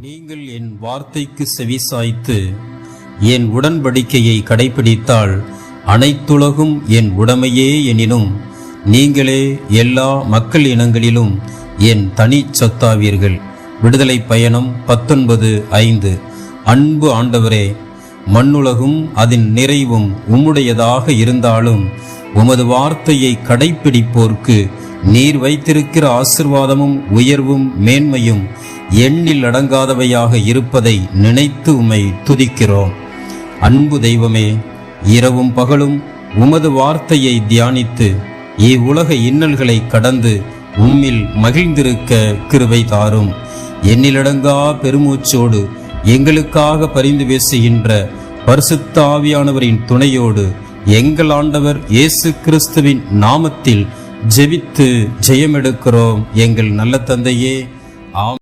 நீங்கள் என் வார்த்தைக்கு செவிசாய்த்து என் உடன்படிக்கையை கடைபிடித்தால் அனைத்துலகும் என் உடமையே எனினும் நீங்களே எல்லா மக்கள் இனங்களிலும் என் தனி சொத்தாவீர்கள். விடுதலை பயணம் பத்தொன்பது ஐந்து. அன்பு ஆண்டவரே மண்ணுலகும் அதன் நிறைவும் உம்முடையதாக இருந்தாலும் உமது வார்த்தையை கடைப்பிடிப்போர்க்கு நீர் வைத்திருக்கிற ஆசிர்வாதமும் உயர்வும் மேன்மையும் எண்ணில் அடங்காதவையாக இருப்பதை நினைத்து உம்மை துதிக்கிறோம். அன்பு தெய்வமே இரவும் பகலும் உமது வார்த்தையை தியானித்து இவ்வுலக இன்னல்களை கடந்து உம்மில் மகிழ்ந்திருக்க கிருவை தாரும். எண்ணிலடங்கா பெருமூச்சோடு எங்களுக்காக பரிந்து பேசுகின்ற பரிசுத்த ஆவியானவரின் துணையோடு எங்கள் ஆண்டவர் இயேசு கிறிஸ்துவின் நாமத்தில் ஜெபித்து ஜெயமெடுக்கிறோம். எங்கள் நல்ல தந்தையே ஆம்